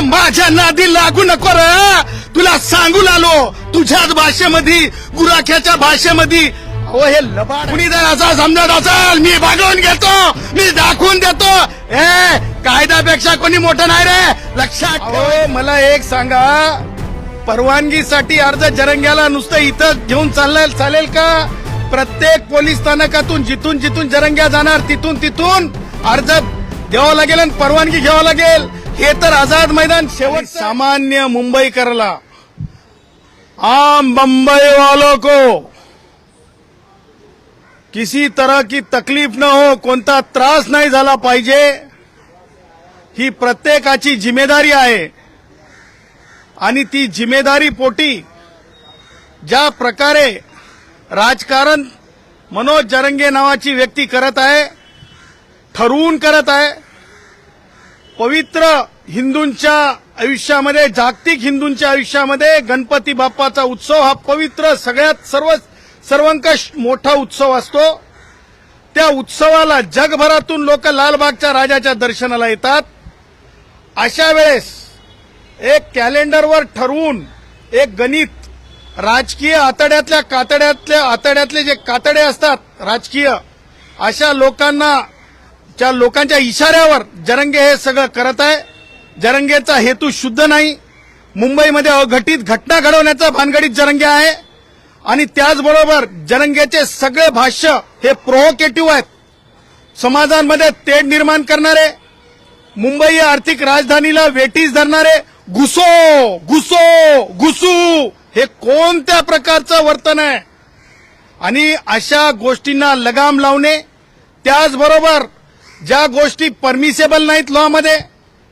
माझ्या नादी लागू नको र. तुला सांगून आलो तुझ्याच भाषेमध्ये गुराख्याच्या भाषेमध्ये. हो हे लबाड. कुणी जर असा समजत असाल मी भागवून घेतो मी दाखवून देतो. ए कायद्यापेक्षा कोणी मोठं नाही रे. लक्षात ठेव. मला एक सांगा. परवानगीसाठी अर्ज जरंग्याला नुसतं इथं घेऊन चाललं चालेल का? प्रत्येक पोलीस स्थानकातून जिथून जिथून जरंग्या जाणार तिथून तिथून अर्ज द्यावा लागेल आणि परवानगी घ्यावं लागेल. हे तर आझाद मैदान शेवट सामान्य मुंबईकरला आम बंबई वालों को. किसी तरह की तकलीफ न हो कोणता त्रास नाही झाला पाहिजे ही प्रत्येकाची जिम्मेदारी आहे. आणि ती जिम्मेदारी पोटी ज्या प्रकारे राजकारण मनोज जरंगे नावाची व्यक्ती करत आहे ठरवून करत आहे पवित्र हिंदूंच्या आयुष्यामध्ये जागतिक हिंदूंच्या आयुष्यामध्ये गणपती बाप्पाचा उत्सव हा पवित्र सगळ्यात सर्व सर्वंकष मोठा उत्सव असतो. त्या उत्सवाला जगभरातून लोक लालबागच्या राजाच्या दर्शनाला येतात. अशा वेळेस एक कॅलेंडरवर ठरवून एक गणित राजकीय आतड्यातल्या कातड्यातल्या आतड्यातले जे कातडे असतात राजकीय अशा लोकांना त्या लोकांच्या इशाऱ्यावर जरंगे हे सगळं करत आहे जरंगेचा हेतू शुद्ध नाही मुंबईमध्ये अघटित घटना घडवण्याचा भानगडीत जरंगे आहे आणि त्याचबरोबर जरंगेचे सगळे भाष्य हे प्रोव्होकेटिव्ह आहेत. समाजांमध्ये तेढ निर्माण करणारे मुंबई या आर्थिक राजधानीला वेटीस धरणारे घुसो घुसो घुसू हे कोणत्या प्रकारचं वर्तन आहे? आणि अशा गोष्टींना लगाम लावणे त्याचबरोबर ज्या गोष्टी परमिसेबल नाहीत लॉमध्ये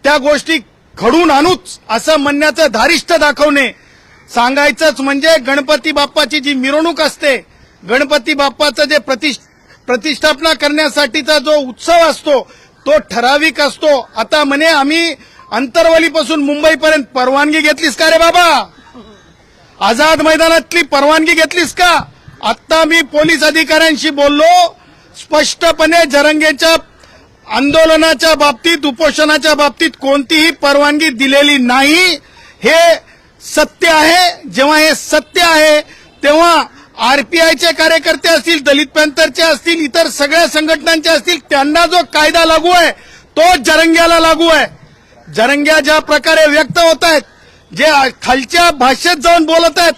त्या गोष्टी घडून आणूच असं म्हणण्याचं धारिष्ट दाखवणे. सांगायचंच म्हणजे गणपती बाप्पाची जी मिरवणूक असते गणपती बाप्पाचं जे प्रतिष्ठ प्रतिष्ठापना करण्यासाठीचा जो उत्सव असतो तो ठराविक असतो. आता म्हणे आम्ही अंतरवलीपासून मुंबईपर्यंत परवानगी घेतलीस का रे बाबा? आझाद मैदानातली परवानगी घेतलीस का? आत्ता मी पोलीस अधिकाऱ्यांशी बोललो. स्पष्टपणे जरंगेच्या आंदोलनाच्या बाबतीत उपोषणाच्या बाबतीत कोणतीही परवानगी दिलेली नाही. हे सत्य आहे. जेव्हा हे सत्य आहे तेव्हा आरपीआयचे कार्यकर्ते असतील दलित पॅंथरचे असतील इतर सगळ्या संघटनांचे असतील त्यांना जो कायदा लागू आहे तो जरंग्याला लागू आहे. जरंग्या ज्या प्रकारे व्यक्त होत आहेत जे खालच्या भाषेत जाऊन बोलत आहेत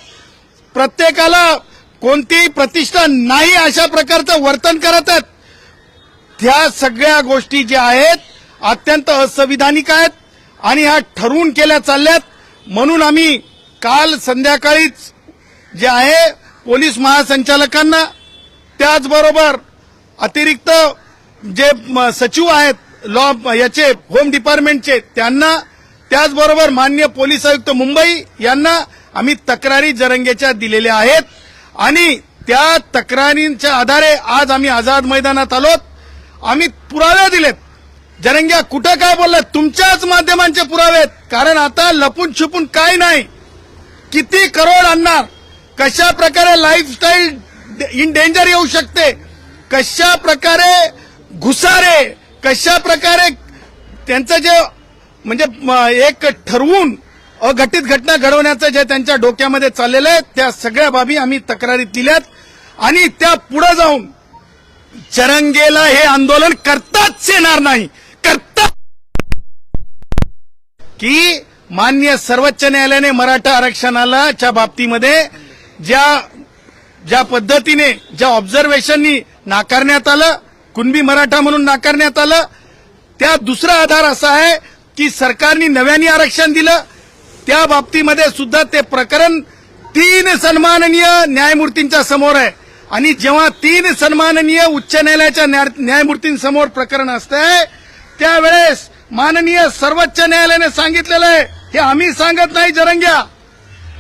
प्रत्येकाला कोणतीही प्रतिष्ठा नाही अशा प्रकारचं वर्तन करत आहेत. त्या सगळ्या गोष्टी ज्या आहेत अत्यंत असंविधानिक आहेत आणि ह्या ठरवून केल्या चालल्यात. म्हणून आम्ही काल संध्याकाळीच जे आहे पोलीस महासंचालकांना त्याचबरोबर अतिरिक्त जे म, सचिव आहेत लॉ याचे होम डिपार्टमेंटचे त्यांना त्याचबरोबर मान्य पोलीस आयुक्त मुंबई यांना आम्ही तक्रारी जरंगेच्या दिलेल्या आहेत. आणि त्या तक्रारींच्या आधारे आज आम्ही आझाद मैदानात आलोत. आम्ही पुरावे दिलेत. जरंग्या कुठं काय बोललात तुमच्याच माध्यमांचे पुरावे आहेत. कारण आता लपून छुपून काय नाही. किती करोड आणणार? कशा प्रकारे लाईफस्टाईल इन डेंजर येऊ शकते? कशा प्रकारे घुसारे? कशा प्रकारे त्यांचं जे म्हणजे एक ठरवून अघटित घटना घडवण्याचं जे त्यांच्या डोक्यामध्ये चाललेलं आहे त्या सगळ्या बाबी आम्ही तक्रारीत दिल्यात. आणि त्या पुढे जाऊन चरंगेला हे आंदोलन करताच येणार नाही. करता की मान्य सर्वोच्च न्यायालयाने मराठा आरक्षणाला च्या बाबतीमध्ये ज्या ज्या पद्धतीने ज्या ऑब्झर्वेशननी नाकारण्यात आलं कुणबी मराठा म्हणून नाकारण्यात आलं त्या दुसरा आधार असा आहे की सरकारने नव्याने आरक्षण दिलं. त्या बाबतीमध्ये सुद्धा ते प्रकरण तीन सन्माननीय न्यायमूर्तींच्या समोर आहे. आणि जेव्हा तीन सन्माननीय उच्च न्यायालयाच्या न्यायमूर्तींसमोर प्रकरण असतंय त्यावेळेस माननीय सर्वोच्च न्यायालयाने सांगितलेलं आहे हे आम्ही सांगत नाही जरंग्या.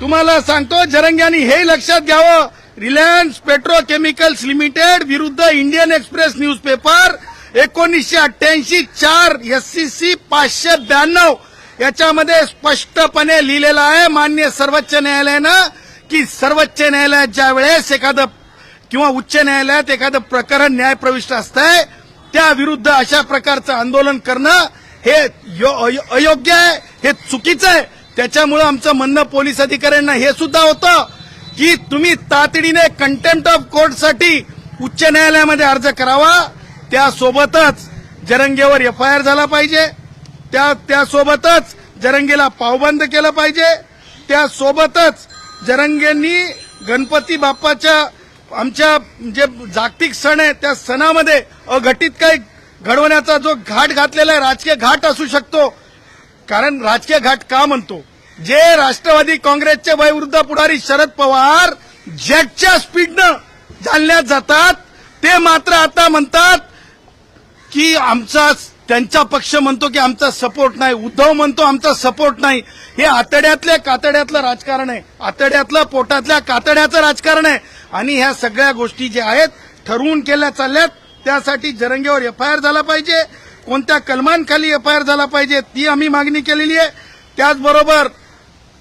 तुम्हाला सांगतो जरंग्यानी हे लक्षात घ्यावं. रिलायन्स पेट्रोकेमिकल्स लिमिटेड विरुद्ध इंडियन एक्सप्रेस न्यूजपेपर एकोणीसशे अठ्ठ्याऐंशी चार एससीसी पाचशे ब्याण्णव. याच्यामध्ये स्पष्टपणे लिहिलेलं आहे मान्य सर्वोच्च न्यायालयानं की सर्वोच्च न्यायालयात ज्या वेळेस एखादं किंवा उच्च न्यायालयात एखादं प्रकरण न्यायप्रविष्ट असतंय त्या विरुद्ध अशा प्रकारचं आंदोलन करणं हे यो- अयो- अयोग्य आहे हे चुकीचं आहे. त्याच्यामुळं आमचं म्हणणं पोलीस अधिकाऱ्यांना हे सुद्धा होतं की तुम्ही तातडीने कंटेम्प्ट ऑफ कोर्टसाठी उच्च न्यायालयामध्ये अर्ज करावा. त्यासोबतच जरंगेवर एफ आय आर झाला पाहिजे. त्या त्यासोबतच जरंगेला पावबंद केलं पाहिजे. त्यासोबतच जरंगेंनी गणपती बाप्पाच्या आमच्या जे जागतिक सण आहे त्या सणामध्ये अघटित काही घडवण्याचा जो घाट घातलेला आहे राजकीय घाट असू शकतो. कारण राजकीय घाट का म्हणतो? जे राष्ट्रवादी काँग्रेसचे वयवृद्ध पुढारी शरद पवार जॅकच्या स्पीडनं जालण्यात जातात ते मात्र आता म्हणतात की आमचा त्यांचा पक्ष म्हणतो की आमचा सपोर्ट नाही उद्धव म्हणतो आमचा सपोर्ट नाही. हे आतड्यातल्या कातड्यातलं राजकारण आहे. आतड्यातलं पोटातल्या कातड्याचं राजकारण आहे. आणि ह्या सगळ्या गोष्टी ज्या आहेत ठरवून केल्या चालल्यात त्यासाठी जरंगेवर एफ आय आर झाला पाहिजे. कोणत्या कलमांखाली एफ आय आर झाला पाहिजे ती आम्ही मागणी केलेली आहे. त्याचबरोबर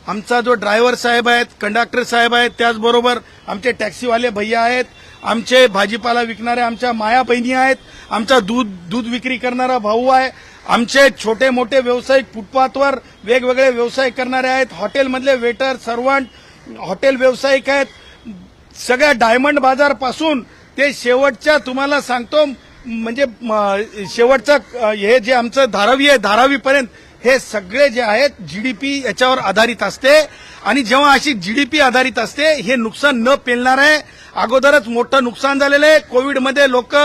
आमचा जो ड्रायव्हर साहेब आहेत कंडक्टर साहेब आहेत त्याचबरोबर आमचे टॅक्सीवाले भैया आहेत आमचे भाजीपाला विकणारे आमच्या माया बहिणी आहेत आमचा दूध दूध विक्री करणारा भाऊ आहे आमचे छोटे मोठे व्यावसायिक फुटपाथवर वेगवेगळे व्यवसाय करणारे आहेत हॉटेलमधले वेटर सर्वंट हॉटेल व्यावसायिक आहेत. सगळ्या डायमंड बाजारपासून ते शेवटच्या तुम्हाला सांगतो म्हणजे शेवटचं हे जे आमचं धारावी आहे धारावीपर्यंत हे सगळे जे आहेत जीडीपी याच्यावर आधारित असते. आणि जेव्हा अशी जीडीपी आधारित असते हे नुकसान न पेलणार आहे अगोदरच मोठं नुकसान झालेलं आहे. कोविडमध्ये लोक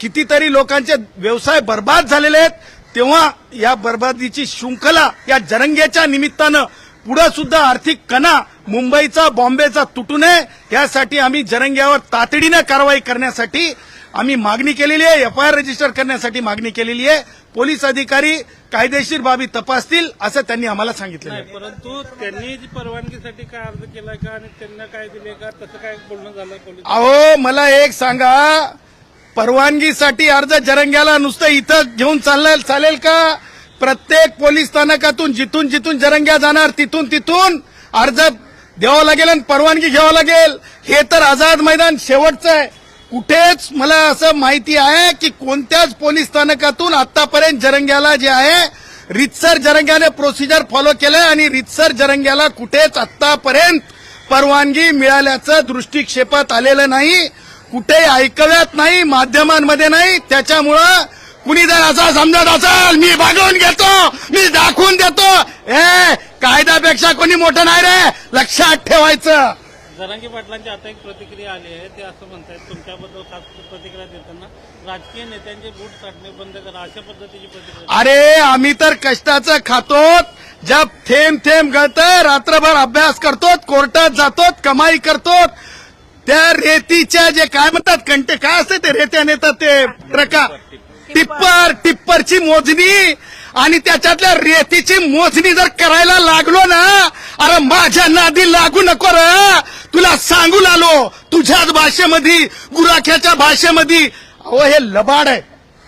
कितीतरी लोकांचे व्यवसाय बर्बाद झालेले आहेत. तेव्हा या बर्बादीची शृंखला या जरंग्याच्या निमित्तानं पुढे सुद्धा आर्थिक कणा मुंबईचा बॉम्बेचा तुटू नये. यासाठी आम्ही जरंग्यावर तातडीनं कारवाई करण्यासाठी आम्ही मागणी केलेली आहे. एफ आय आर रजिस्टर करण्यासाठी मागणी केलेली आहे. पोलीस अधिकारी कायदेशीर बाबी तपासतील असं त्यांनी आम्हाला सांगितलं परंतु त्यांनी जी परवानगीसाठी काय अर्ज केलाय का आणि त्यांना काय दिले का तसं काय बोलणं झालं पोलीस अहो मला एक सांगा परवानगीसाठी अर्ज जरंग्याला नुसतं इथं घेऊन चाललं चालेल का? प्रत्येक पोलीस स्थानकातून जिथून जिथून जरंग्या जाणार तिथून तिथून अर्ज द्यावा लागेल आणि परवानगी घ्यावं लागेल. हे तर आझाद मैदान शेवटचं आहे. कुठेच मला असं माहिती आहे की कोणत्याच पोलीस स्थानकातून आतापर्यंत जरंग्याला जे आहे रितसर जरंग्याने प्रोसिजर फॉलो केलंय आणि रितसर जरंग्याला कुठेच आतापर्यंत परवानगी मिळाल्याचं दृष्टिक्षेपात आलेलं नाही कुठेही ऐकव्यात नाही माध्यमांमध्ये नाही. त्याच्यामुळं कुणी जर असा समजत असेल मी भागवून घेतो मी दाखवून देतो. ए कायद्यापेक्षा कोणी मोठं नाही रे. लक्षात ठेवायचं. जरांगी पाटलांची आता एक प्रतिक्रिया आली आहे ते असं म्हणतायत तुमच्याबद्दल खास प्रतिक्रिया देताना राजकीय नेत्यांचे बूट साठणे बंद करा अशा पद्धतीची प्रतिक्रिया अरे आम्ही तर कष्टाचं खातो जब थेंब थेंब गळतं रात्रभर अभ्यास करतो कोर्टात जातो कमाई करतो त्या रेतीच्या जे काय म्हणतात कंटे काय असते ते रेत्या नेतात ते ट्रका टिप्पर टिप्परची मोजणी आणि त्याच्यातल्या रेतीची मोजणी जर करायला लागलो ना अरे माझ्या नादी लागू नको र. तुला सांगू लागलो तुझ्याच भाषेमध्ये गुराख्याच्या भाषेमध्ये. अहो हे लबाड आहे.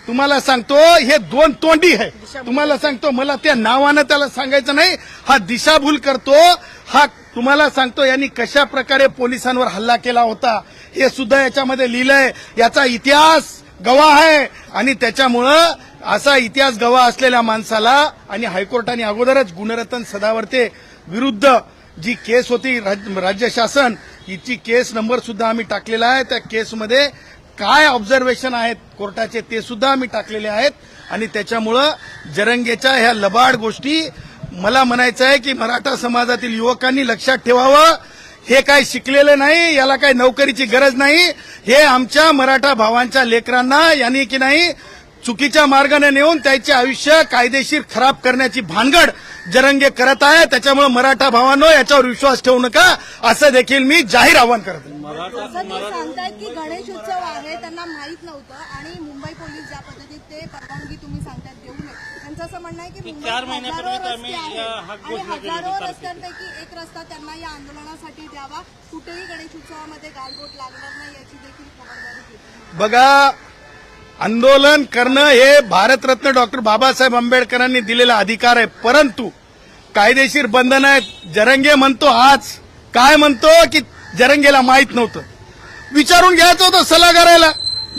तुम्हाला सांगतो हे दोन तोंडी आहे. तुम्हाला सांगतो मला त्या नावानं त्याला सांगायचं नाही. हा दिशाभूल करतो. हा तुम्हाला सांगतो यांनी कशा प्रकारे पोलिसांवर हल्ला केला होता हे सुद्धा याच्यामध्ये लिहिलंय. याचा इतिहास गवाह आहे. आणि त्याच्यामुळं असा इतिहास गवाह असलेल्या माणसाला आणि हायकोर्टाने अगोदरच गुणरत्न सदावर्ते विरुद्ध जी केस होती राज- राज्य शासन हिची केस नंबर सुद्धा आम्ही टाकलेला आहे. त्या केसमध्ये काय ऑब्झर्वेशन आहेत कोर्टाचे ते सुद्धा आम्ही टाकलेले आहेत. आणि त्याच्यामुळं जरंगेच्या ह्या लबाड गोष्टी मला म्हणायचं आहे की मराठा समाजातील युवकांनी लक्षात ठेवावं. हे काय शिकलेलं नाही याला काय नोकरीची गरज नाही. हे आमच्या मराठा भावांच्या लेकरांना यांनी की नाही चुकीच्या मार्गाने नेऊन त्याचे आयुष्य कायदेशीर खराब करण्याची भानगड जरंगे करत आहे. त्याच्यामुळे मराठा भावांनो याच्यावर विश्वास ठेवू नका. असं देखील मी जाहीर आवाहन करत आहे. सांगतायत की गणेश उत्सव आहे त्यांना माहीत नव्हतं आणि मुंबई पोलीस ज्या पद्धतीत ते परवानगी तुम्ही सांगतायत देऊ नये. त्यांचं असं म्हणणं आहे की चार महिन्यापूर्वी आणि हजारो रस्त्यांपैकी एक रस्ता त्यांना या आंदोलनासाठी द्यावा. कुठेही गणेश उत्सवामध्ये गालबोट लागणार नाही याची देखील खबरदारी घेतली. बघा आंदोलन करणं हे भारतरत्न डॉक्टर बाबासाहेब आंबेडकरांनी दिलेला अधिकार आहे. परंतु कायदेशीर बंधन आहेत. जरंगे म्हणतो आज काय म्हणतो की जरंगेला माहीत नव्हतं. विचारून घ्यायचं होतं सल्ला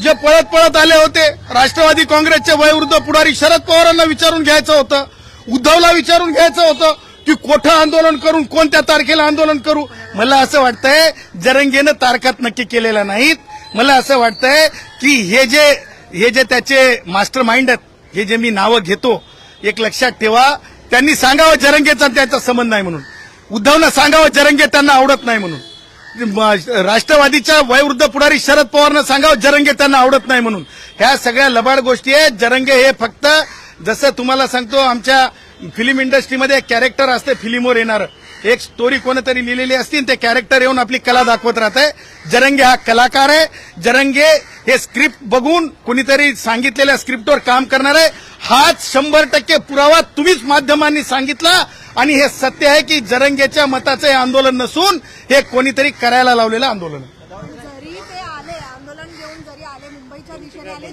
जे पळत पळत आले होते राष्ट्रवादी काँग्रेसचे वयोवृद्ध पुढारी शरद पवारांना विचारून घ्यायचं होतं. उद्धवला विचारून घ्यायचं होतं की कोठं आंदोलन करून कोणत्या तारखेला आंदोलन करू. मला असं वाटतंय जरंगेनं तारखात नक्की केलेल्या नाहीत. मला असं वाटतंय की हे जे हे जे त्याचे मास्टर माइंड आहेत हे जे मी नावं घेतो एक लक्षात ठेवा. त्यांनी सांगावं जरंगेचा त्यांचा संबंध नाही म्हणून. उद्धवनं सांगावं जरंगे त्यांना आवडत नाही म्हणून. राष्ट्रवादीच्या वयोवृद्ध पुढारी शरद पवारनं सांगावं जरंगे त्यांना आवडत नाही म्हणून. ह्या सगळ्या लबाड गोष्टी आहेत. जरंगे हे फक्त जसं तुम्हाला सांगतो आमच्या फिल्म इंडस्ट्रीमध्ये कॅरेक्टर असते फिल्मवर येणार. एक स्टोरी कोणतरी लिहिलेली असते आणि ते कॅरेक्टर येऊन आपली कला दाखवत राहते जरंगे हा कलाकार आहे. जरंगे हे स्क्रिप्ट बघून कुणीतरी सांगितलेल्या स्क्रिप्टवर काम करणार आहे. हाच शंभर टक्के पुरावा तुम्हीच माध्यमांनी सांगितला. आणि हे सत्य आहे की जरंगेच्या मताचं हे आंदोलन नसून हे कोणीतरी करायला लावलेलं आंदोलन आहे. आहे?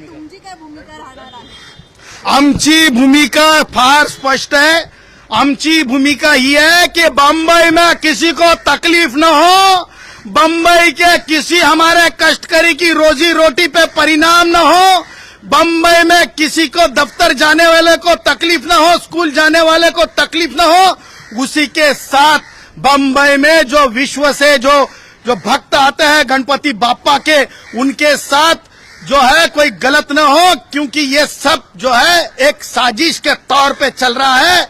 आमची भूमिका फार स्पष्ट है आमची भूमिका ही है कि बम्बई में किसी को तकलीफ़ न हो। बम्बई के किसी हमारे कष्टकरी की रोजी रोटी पे परिणाम न हो। बम्बई में किसी को दफ्तर जाने वाले को तकलीफ़ न हो, स्कूल जाने वाले को तकलीफ़ न हो। उसी के साथ बम्बई में जो विश्व से जो जो भक्त आते हैं गणपति बापा के, उनके साथ जो है कोई गलत न हो, क्योंकि ये सब जो है एक साजिश के तौर पे चल रहा है।